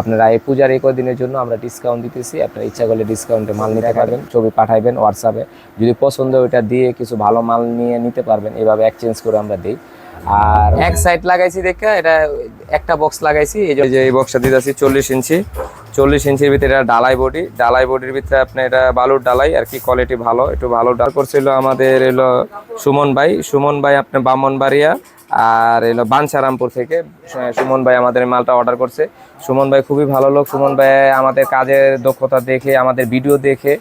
আপনারা এই পূজার এই কদিনের জন্য আমরা ডিসকাউন্ট দিতেছি। আপনারা ইচ্ছা করলে ডিসকাউন্টে মাল নিতে পারবেন, ছবি পাঠাইবেন হোয়াটসঅ্যাপে যদি পছন্দ ওইটা দিয়ে কিছু ভালো মাল নিয়ে নিতে পারবেন, এভাবে এক্সচেঞ্জ করে আমরা দিই। আর এক সাইড লাগাইছি দেখে, এটা একটা বক্স লাগাইছি, এই যে এই বক্সটা দিতেছি চল্লিশ ইঞ্চি। চল্লিশ ইঞ্চির ভিতরে এটা ডালাই বডি। ডালাই বডির ভিতরে আপনার এটা বালুর ডালাই, আর কি কোয়ালিটি ভালো, একটু ভালো ডাল করছিল আমাদের এলো সুমন ভাই। সুমন ভাই আপনার বামনবাড়িয়া। আর এলো বাঞ্ছারামপুর থেকে। সুমন ভাই আমাদের মালটা অর্ডার করছে। সুমন ভাই খুবই ভালো লোক। সুমন ভাই আমাদের কাজের দক্ষতা দেখে, আমাদের ভিডিও দেখে,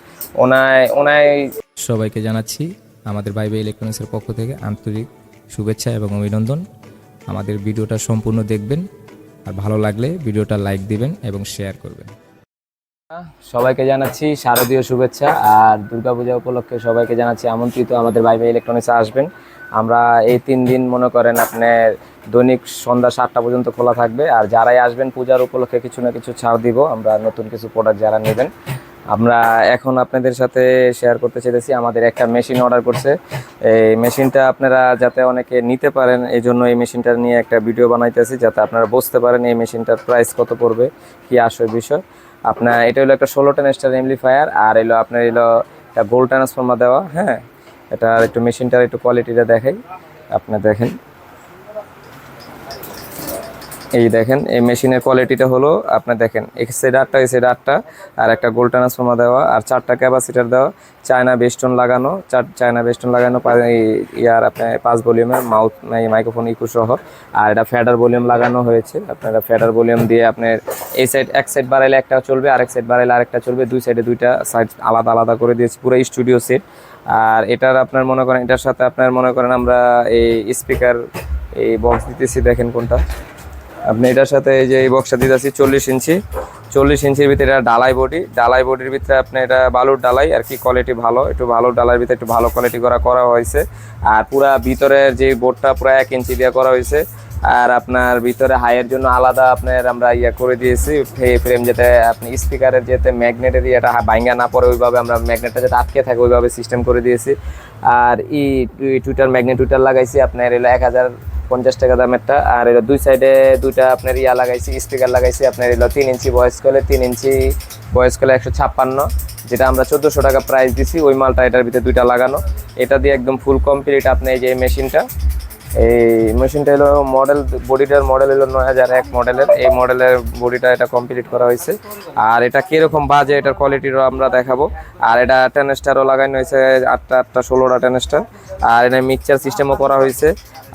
ওনায় ওনায় সবাইকে জানাচ্ছি, আমাদের বাইবে ইলেকট্রনিক্সের পক্ষ থেকে আন্তরিক শুভেচ্ছা এবং অভিনন্দন। আমাদের ভিডিওটা সম্পূর্ণ দেখবেন। আর ভালো লাগলে ভিডিওটা লাইক দিবেন এবং শেয়ার করবেন। সবাইকে জানাচ্ছি শারদীয় শুভেচ্ছা আর দুর্গাপূজা উপলক্ষে সবাইকে জানাচ্ছি আমন্ত্রিত আমাদের ভাই ভাই ইলেকট্রনিক্সে আসবেন। আমরা এই তিন দিন মনে করেন আপনার দৈনিক সন্ধ্যা সাতটা পর্যন্ত খোলা থাকবে। আর যারাই আসবেন পূজার উপলক্ষে কিছু না কিছু ছাড় দিব, আমরা নতুন কিছু প্রোডাক্ট যারা নেবেন। আমরা এখন আপনাদের সাথে শেয়ার করতে চাইতেছি, আমাদের একটা মেশিন অর্ডার করছে। এই মেশিনটা আপনারা যাতে অনেকে নিতে পারেন এই জন্য এই মেশিনটা নিয়ে একটা ভিডিও বানাইতেছি, যাতে আপনারা বুঝতে পারেন এই মেশিনটার প্রাইস কত পড়বে, কি আসবে বিষয়। আপনার, এটা হলো একটা ষোলো টেন স্টার এমপ্লিফায়ার আর এলো আপনার এলো একটা গোল্ড ট্রান্সফর্মার দেওয়া হ্যাঁ? এটা একটু মেশিনটার একটু কোয়ালিটিটা দেখাই। আপনি দেখেন। এই দেখেন, এই মেশিনের কোয়ালিটিটা হলো, আপনি দেখেন এক সাইড আটটা সাইড আটটা আর একটা গোল্ড ট্রান্সফর্মার দেওয়া, আর চারটা ক্যাপাসিটার দেওয়া চায়না বেস্টন লাগানো, চার চায়না বেস্টন লাগানো ইয়ার আপনার পাঁচ ভলিউমের মাউথ মাইক্রোফোন ইকু সহ, আর এটা ফ্যাডার ভলিউম লাগানো হয়েছে, আপনারা ফ্যাডার ভলিউম দিয়ে আপনার এই সাইড এক সাইড বাড়াইলে একটা চলবে, আরেক সাইড বাড়াইলে আরেকটা চলবে, দুই সাইডে দুইটা সাইড আলাদা আলাদা করে দিয়েছি, পুরো স্টুডিও সেট আর এটার আপনার মনে করেন, এটার সাথে আপনার মনে করেন আমরা এই স্পিকার এই বক্স দিতেছি, দেখেন কোনটা। আপনি এটার সাথে এই যে এই বক্সটা দিতেছি চল্লিশ ইঞ্চি। চল্লিশ ইঞ্চির ভিতরে এটা ডালাই বডি। ডালাই বডির ভিতরে আপনি এটা বালুর ডালাই, আর কি কোয়ালিটি ভালো, একটু ভালো ডালার ভিতরে একটু ভালো কোয়ালিটি করা করা হয়েছে। আর পুরা ভিতরের যে বোর্ডটা পুরো এক ইঞ্চি দিয়ে করা হয়েছে। আর আপনার ভিতরে হাইয়ের জন্য আলাদা আপনার আমরা ইয়ে করে দিয়েছি ফ্রেম যাতে আপনি স্পিকারের যেতে ম্যাগনেটের ইয়েটা ভাঙ্গা না পড়ে, ওইভাবে আমরা ম্যাগনেটটা যাতে আটকে থাকে, ওইভাবে সিস্টেম করে দিয়েছি। আর ই টুইটার ম্যাগনেট টুইটার লাগাইছি আপনার এলো এক হাজার পঞ্চাশ টাকা দামেরটা। আর এলো দুই সাইডে দুইটা আপনার ইয়া লাগাইছি স্পিকার লাগাইছি, আপনার এলো তিন ইঞ্চি বয়স কলে তিন ইঞ্চি বয়স কলে একশো ছাপ্পান্ন। যেটা আমরা চোদ্দোশো টাকা প্রাইস দিছি, ওই মালটা এটার ভিতরে দুইটা লাগানো। এটা দিয়ে একদম ফুল কমপ্লিট আপনি এই যে মেশিনটা এই মেশিনটা হলো মডেল বডিটার মডেল হলো নয় হাজার এক মডেলের এই মডেলের বডিটা এটা কমপ্লিট করা হয়েছে। আর এটা কীরকম বাজে, এটার কোয়ালিটিরও আমরা দেখাবো। আর এটা টেনেস্টারও লাগানো হয়েছে আটটা আটটা, ষোলোটা টেনেস্টার আর এটা মিক্সচার সিস্টেমও করা হয়েছে।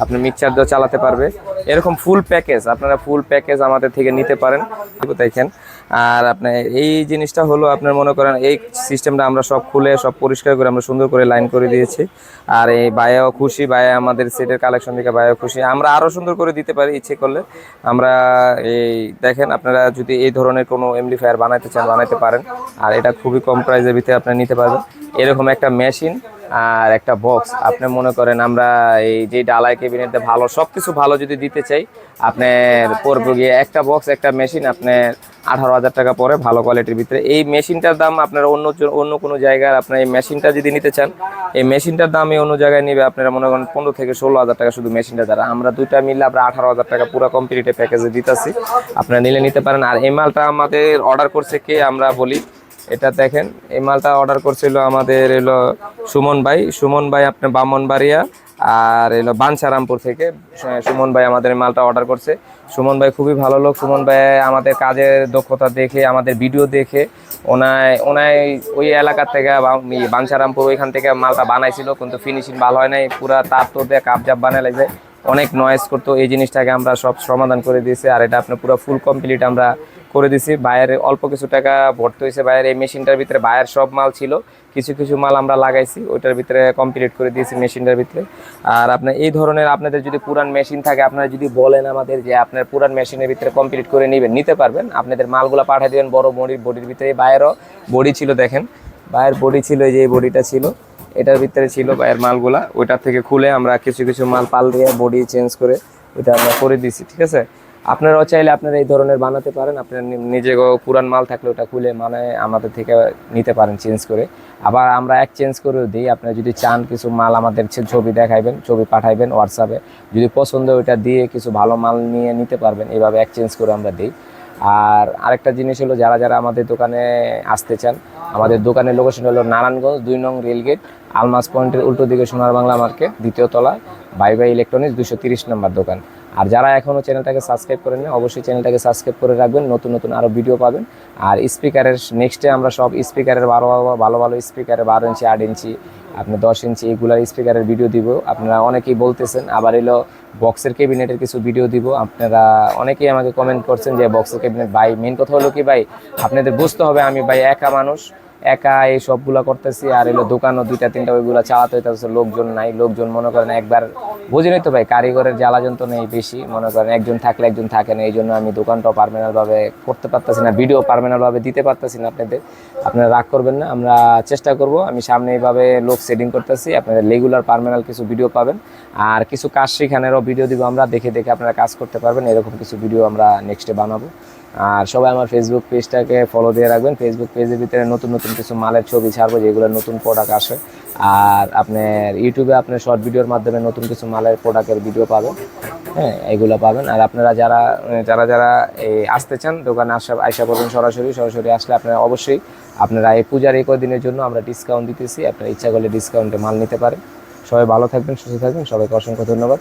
আপনি মিক্সচার দিয়েও চালাতে পারবে। এরকম ফুল প্যাকেজ আপনারা ফুল প্যাকেজ আমাদের থেকে নিতে পারেন। দেখেন। আর আপনার এই জিনিসটা হলো আপনার মনে করেন এই সিস্টেমটা আমরা সব খুলে, সব পরিষ্কার করে আমরা সুন্দর করে লাইন করে দিয়েছি। আর এই বায়াও খুশি, বায়া আমাদের সেটের কালেকশন থেকে বায়াও খুশি। আমরা আরও সুন্দর করে দিতে পারি ইচ্ছে করলে। আমরা এই দেখেন আপনারা যদি এই ধরনের কোনো এমপ্লিফায়ার বানাইতে চান, বানাইতে পারেন। আর এটা খুবই কম প্রাইসের ভিতরে আপনারা নিতে পারবেন। এরকম একটা মেশিন আর একটা বক্স আপনি মনে করেন আমরা এই যে ডালাই ক্যাবিনেটে ভালো সব কিছু ভালো যদি দিতে চাই আপনার পড়বে গিয়ে একটা বক্স একটা মেশিন আপনার আঠারো হাজার টাকা পরে ভালো কোয়ালিটির ভিতরে। এই মেশিনটার দাম আপনার অন্য অন্য কোনো জায়গায় আপনার এই মেশিনটা যদি নিতে চান, এই মেশিনটার দামই অন্য জায়গায় নেবে আপনারা মনে করেন পনেরো থেকে ষোলো হাজার টাকা শুধু মেশিনটা দ্বারা। আমরা দুইটা মিললে আমরা আঠারো হাজার টাকা পুরো কমপ্লিটে প্যাকেজে দিতেছি। আপনারা নিলে নিতে পারেন। আর এই মালটা আমাদের অর্ডার করছে কে আমরা বলি এটা দেখেন, এই মালটা অর্ডার করছিল আমাদের এলো সুমন ভাই। সুমন ভাই আপনার বামনবাড়িয়া আর এলো বাঞ্ছারামপুর থেকে সুমন ভাই আমাদের মালটা অর্ডার করছে। সুমন ভাই খুবই ভালো লোক। সুমন ভাই আমাদের কাজের দক্ষতা দেখে, আমাদের ভিডিও দেখে, ওনায় ওনায় ওই এলাকা থেকে বাঞ্ছারামপুর ওইখান থেকে মালটা বানাইছিল, কিন্তু ফিনিশিং ভালো হয় নাই। পুরা তার তো দিয়ে কাপজাপ বানাই লাগবে অনেক নয়েজ করতো। এই জিনিসটাকে আমরা সব সমাধান করে দিয়েছি। আর এটা আপনার পুরো ফুল কমপ্লিট আমরা করে দিছি বাইরে অল্প কিছু টাকা ভর্তি হয়েছে। বাইরে এই মেশিনটার ভিতরে বাইরের সব মাল ছিল। কিছু কিছু মাল আমরা লাগাইছি। ওইটার ভিতরে কমপ্লিট করে দিয়েছি মেশিনটার ভিতরে। আর আপনার এই ধরনের আপনাদের যদি পুরান মেশিন থাকে, আপনারা যদি বলেন আমাদের যে আপনার পুরান মেশিনের ভিতরে কমপ্লিট করে নেবেন, নিতে পারবেন। আপনাদের মালগুলো পাঠিয়ে দেবেন বড় বডির বডির ভিতরে। বাইরেও বডি ছিল, দেখেন। বায়ের বডি ছিল, এই যে এই বডিটা ছিল। এটার ভিতরে ছিল বাইরের মালগুলা ওইটার থেকে খুলে আমরা কিছু কিছু মাল পাল দিয়ে বডি চেঞ্জ করে ওইটা আমরা করে দিছি, ঠিক আছে? আপনারাও চাইলে আপনারা এই ধরনের বানাতে পারেন, আপনার নিজে পুরান মাল থাকলে ওটা খুলে মানে আমাদের থেকে নিতে পারেন চেঞ্জ করে। আবার আমরা এক চেঞ্জ করেও দিই, আপনারা যদি চান কিছু মাল আমাদের ছবি দেখাইবেন, ছবি পাঠাইবেন হোয়াটসঅ্যাপে যদি পছন্দ ওইটা দিয়ে কিছু ভালো মাল নিয়ে নিতে পারবেন এইভাবে চেঞ্জ করে আমরা দিই। আর আরেকটা জিনিস হলো, যারা যারা আমাদের দোকানে আসতে চান আমাদের দোকানের লোকেশন হলো নারায়ণগঞ্জ, দুই নং রেলগেট আলমাস পয়েন্টের উল্টো দিকে সোনার বাংলা মার্কেট দ্বিতীয় তলা বাই বাই ইলেকট্রনিক্স দুশো তিরিশ নম্বর দোকান। আর যারা এখনও চ্যানেলটাকে সাবস্ক্রাইব করেন না অবশ্যই চ্যানেলটাকে সাবস্ক্রাইব করে রাখবেন, নতুন নতুন আরও ভিডিও পাবেন। আর স্পিকারের নেক্সটে আমরা সব স্পিকারের বারো ভালো ভালো স্পিকারের বারো ইঞ্চি, আট ইঞ্চি, আপনি দশ ইঞ্চি এগুলার স্পিকারের ভিডিও দিব। আপনারা অনেকেই বলতেছেন, আবার এলো বক্সের ক্যাবিনেটের কিছু ভিডিও দিব। আপনারা অনেকেই আমাকে কমেন্ট করছেন যে বক্সের ক্যাবিনেট ভাই মেন কথা হলো কি ভাই, আপনাদের বুঝতে হবে আমি ভাই একা মানুষ, একা এই সবগুলা করতেছি। আর এলো দোকানও দুইটা, তিনটা, ওইগুলা চালাতে হইতেছে, লোকজন নাই, লোকজন মনে করেন একবার বুঝেনই তো ভাই, কারিগরের জ্বালা তো নেই বেশি, মনে করেন একজন থাকলে একজন থাকে না এই জন্য আমি দোকানটাও পারমানেন্ট ভাবে করতে পারতেছি না ভিডিও পারমানেন্ট ভাবে দিতে পারতেছি না আপনাদের। আপনারা রাগ করবেন না, আমরা চেষ্টা করব, আমি সামনে এইভাবে লোক সেটিং করতেছি, আপনাদের রেগুলার পারমানেন্ট কিছু ভিডিও পাবেন, আর কিছু কাজ সেখানেরও ভিডিও দিব আমরা, দেখে দেখে আপনারা কাজ করতে পারবেন, এরকম কিছু ভিডিও আমরা নেক্সটে বানাবো। আর সবাই আমার ফেসবুক পেজটাকে ফলো দিয়ে রাখবেন। ফেসবুক পেজের ভিতরে নতুন নতুন কিছু মালের ছবি, ছাড়বো, যেগুলো নতুন প্রোডাক্ট আসে। আর আপনার ইউটিউবে আপনার শর্ট ভিডিওর মাধ্যমে নতুন কিছু মালের প্রোডাক্টের ভিডিও পাবেন। হ্যাঁ এগুলো পাবেন। আর আপনারা যারা যারা যারা এই আসতে চান, দোকানে আসা, আইসা করবেন সরাসরি। সরাসরি আসলে আপনারা অবশ্যই আপনারা এই পূজার এই কদিনের জন্য আমরা ডিসকাউন্ট দিতেছি। আপনারা ইচ্ছা করলে ডিসকাউন্টে মাল নিতে পারেন। সবাই ভালো থাকবেন, সুস্থ থাকবেন। সবাইকে অসংখ্য ধন্যবাদ।